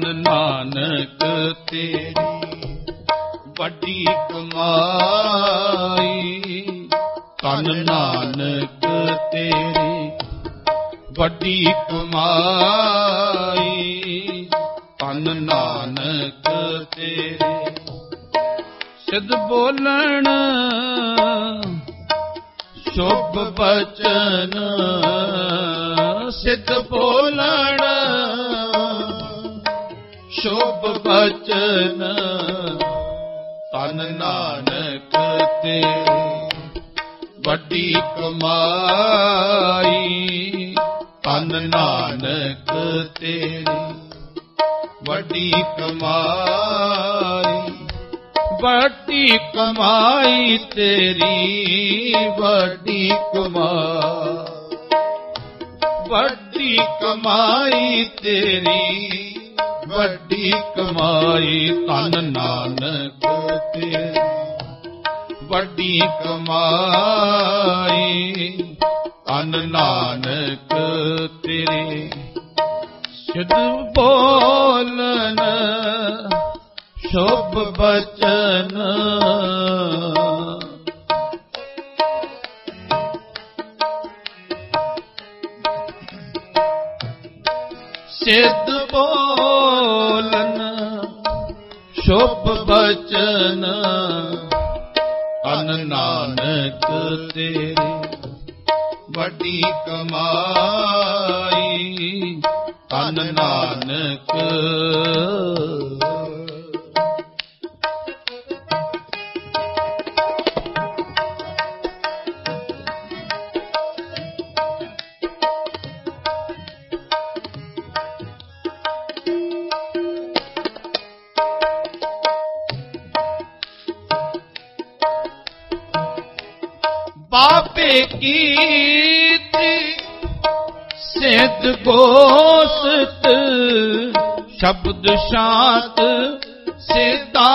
ਤਨ ਨਾਨਕ ਤੇਰੀ ਵੱਡੀ ਕਮਾਈ। ਤਨ ਨਾਨਕ ਤੇਰੀ ਵੱਡੀ ਕਮਾਈ। ਤਨ ਨਾਨਕ ਤੇਰੀ ਸਿੱਧ ਬੋਲਣ ਸ਼ੁਭ ਬਚਨ। ਸਿੱਧ ਬੋਲਣ ਸ਼ੁਭ ਬਚਨ ਤਨ ਨਾਨਕ ਤੇ ਵੱਡੀ ਕਮਾਈ ਤਨ ਨਾਨਕ ਤੇਰੀ ਵੱਡੀ ਕਮਾਈ ਵੱਡੀ ਕਮਾਈ ਤੇਰੀ ਵੱਡੀ ਕਮਾਈ ਵੱਡੀ ਕਮਾਈ ਤੇਰੀ ਵੱਡੀ ਕਮਾਈ ਤਨ ਨਾਨਕ ਤੇ। ਵੱਡੀ ਕਮਾਈ ਤਨ ਨਾਨਕ ਤੇਰੇ। ਸਿੱਧ ਬੋਲਨ ਸ਼ੁਭ ਬਚਨ। ਸਿੱਧ ਬਚਨ ਅਨ ਨਾਨਕ ਤੇਰੀ ਵੱਡੀ ਕਮਾਈ ਅਨ ਨਾਨਕ ਕੀਤੀ ਸਿੱਧ ਗੋਸਤ ਸ਼ਬਦ ਸ਼ਾਂਤ ਸਿਤਾ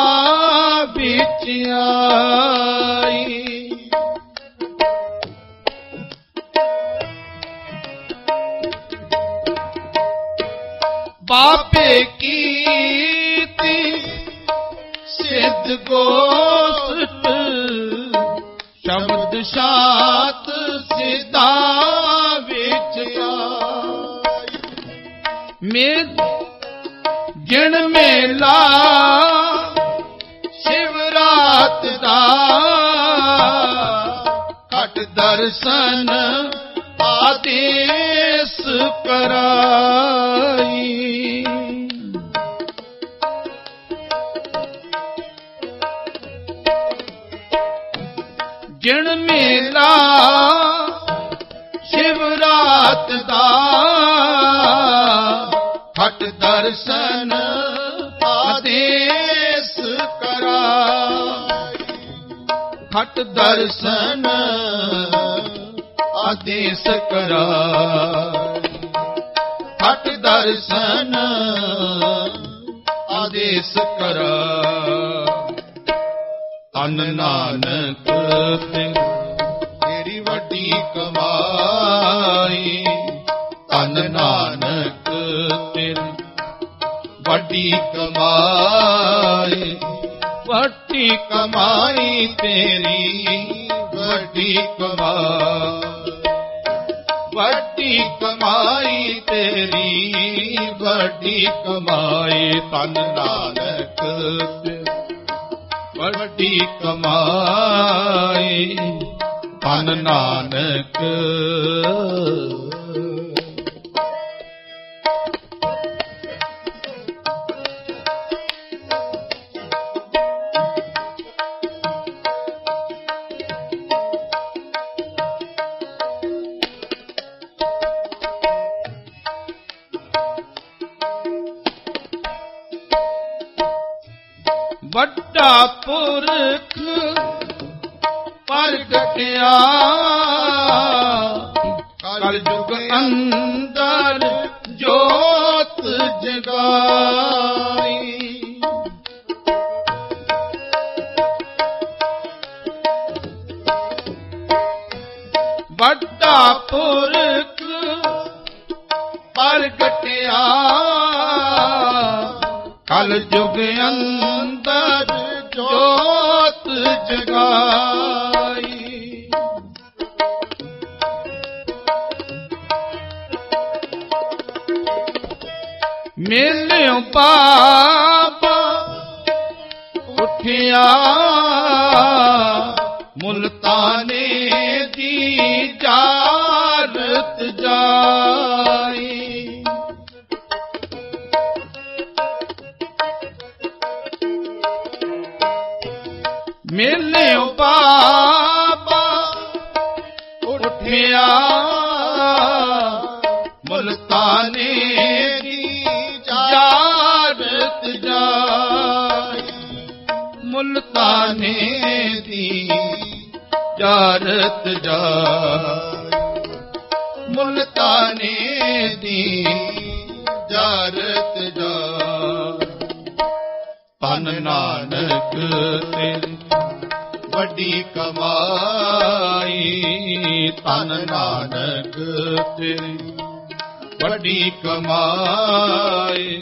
ਵਿੱਚ ਆਈ। ਬਾਪੇ ਕੀਤੀ ਸਿੱਧ ਗੋ ਸ਼ਬਦ ਸ਼ਾਤ ਸਿਧਾ ਵਿੱਚ ਆਈ। ਮੇ ਜਿਣ ਮੇਲਾ ਸ਼ਿਵਰਾਤ ਦਾ ਘਟ ਦਰਸ਼ਨ ਆਦੇਸ ਕਰਾਈ ਹਟ ਦਰਸ਼ਨ ਆਦੇਸ ਕਰਾ ਹਟ ਦਰਸ਼ਨ ਆਦੇਸ ਕਰਾ ਤਨ ਨਾਨਕ ਤੇ ਤੇਰੀ ਵੱਡੀ ਕਮਾਈ। ਤਨ ਨਾਨਕ ਤੇਰੀ ਵੱਡੀ ਕਮਾਈ। ਵੱਡੀ ਕਮਾਈ ਤੇਰੀ ਵੱਡੀ ਕਮਾਈ ਵੱਡੀ ਕਮਾਈ ਤੇਰੀ ਵੱਡੀ ਕਮਾਈ ਤਨ ਨਾਨਕ ਵੱਡੀ ਕਮਾਈ ਤਨ ਨਾਨਕ। ਵੱਡਾ ਪੁਰਖ ਪ੍ਰਗਟਿਆ। ਕਲ ਯੁਗ ਅੰਦਰ ਜੋਤ ਜਗਾਈ। ਮਿਲਿਓ ਬਾਬਾ ਉਠਿਆ ਜਾਰਤ ਜਾਈ ਮੁਲਤਾਨੇ ਦੀ ਜਾਰਤ ਜਾਈ ਮੁਲਤਾਨੇ ਦੀ ਜਾਰਤ ਜਾਈ ਤਨ ਨਾਨਕ ਤੇਰੀ ਵੱਡੀ ਕਮਾਈ ਤਨ ਨਾਨਕ ਤੇਰੀ ਵੱਡੀ ਕਮਾਈ।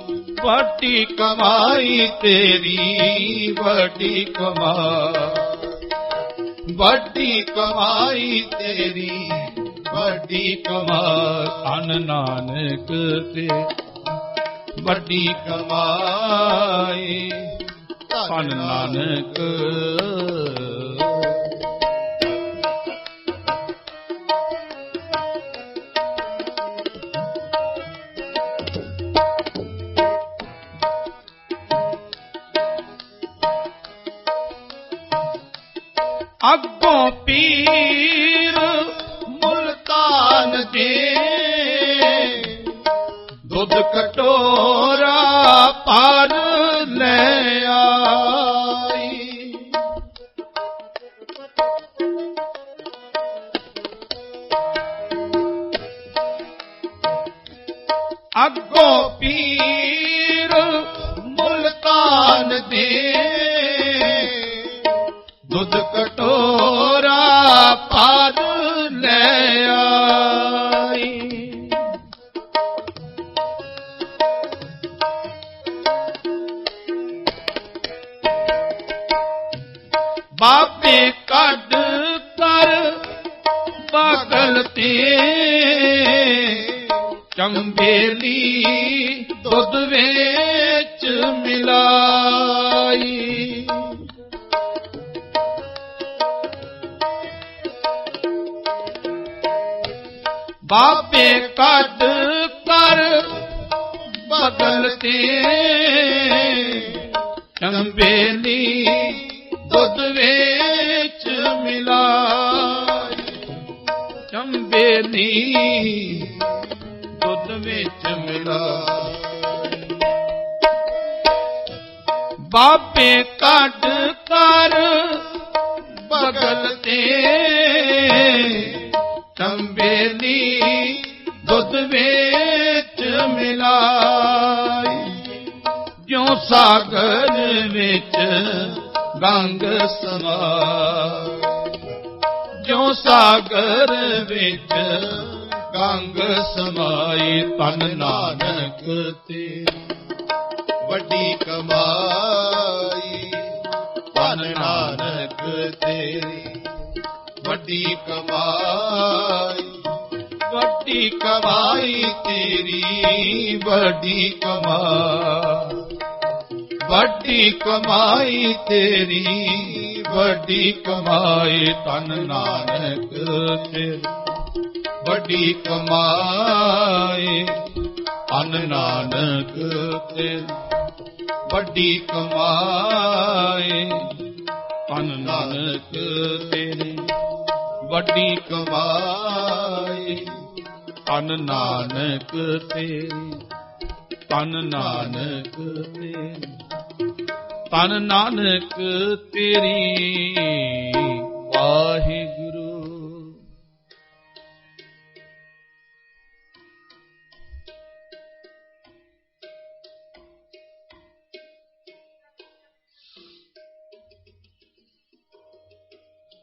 ਵੱਡੀ ਕਮਾਈ ਤੇਰੀ, ਵੱਡੀ ਕਮਾਈ ਵੱਡੀ ਕਮਾਈ ਤੇਰੀ, ਵੱਡੀ ਕਮਾਈ ਅਨ ਨਾਨਕ ਤੇ ਵੱਡੀ ਕਮਾਈ। ਧਨ ਨਾਨਕ ਅੱਗੋਂ ਪੀਰ ਮੁਲਤਾਨ ਦੇ। ਦੁੱਧ ਕਟੋਰਾ ਪਰ ਲੈ ਆਈ। ਬਾਪੇ ਕੱਢ ਕਰ ਬਗਲ ਤੇ ਚੰਬੇਲੀ ਦੁੱਧ ਵਿੱਚ ਮਿਲਾਈ। ਬਾਪੇ ਕੱਢ ਕਰ ਬਗਲ ਤੇ ਚੰਬੇਲੀ ਦੁੱਧ ਵਿੱਚ ਮਿਲਾਈ। ਚੰਬੇਲੀ ਦੁੱਧ ਵਿੱਚ ਮਿਲਾਈ ਬਾਪੇ ਕੱਢ ਕਰ ਬਗਲ ਤੇ ਚੰਬੇਲੀ ਦੁੱਧ ਵਿੱਚ ਮਿਲਾਈ। ਜਿਉ ਸਾਗਰ ਵਿੱਚ ਗੰਗ ਸਮਾਈ। ਜਿਉ ਸਾਗਰ ਵਿੱਚ ਗੰਗ ਸਮਾਈ ਤਨ ਨਾਨਕ ਤੇ। ਵੱਡੀ ਕਮਾਈ ਤਨ ਨਾਨਕ ਤੇਰੀ ਵੱਡੀ ਕਮਾਈ ਵੱਡੀ ਕਮਾਈ ਤੇਰੀ, ਵੱਡੀ ਕਮਾਈ। ਵੱਡੀ ਕਮਾਈ ਤੇਰੀ, ਵੱਡੀ ਕਮਾਈ ਤਨ ਨਾਨਕ ਤੇਰੀ ਵੱਡੀ ਕਮਾਈ ਅਨ ਨਾਨਕ ਤੇਰੀ ਵੱਡੀ ਕਮਾਈ ਅਨ ਨਾਨਕ ਤੇਰੀ ਵੱਡੀ ਕਮਾਈ ਅਨ ਨਾਨਕ ਤੇਰੀ ਤਨ ਨਾਨਕ ਤੇਰੀ ਤਨ ਨਾਨਕ ਤੇਰੀ ਵਾਹਿਗੁਰੂ।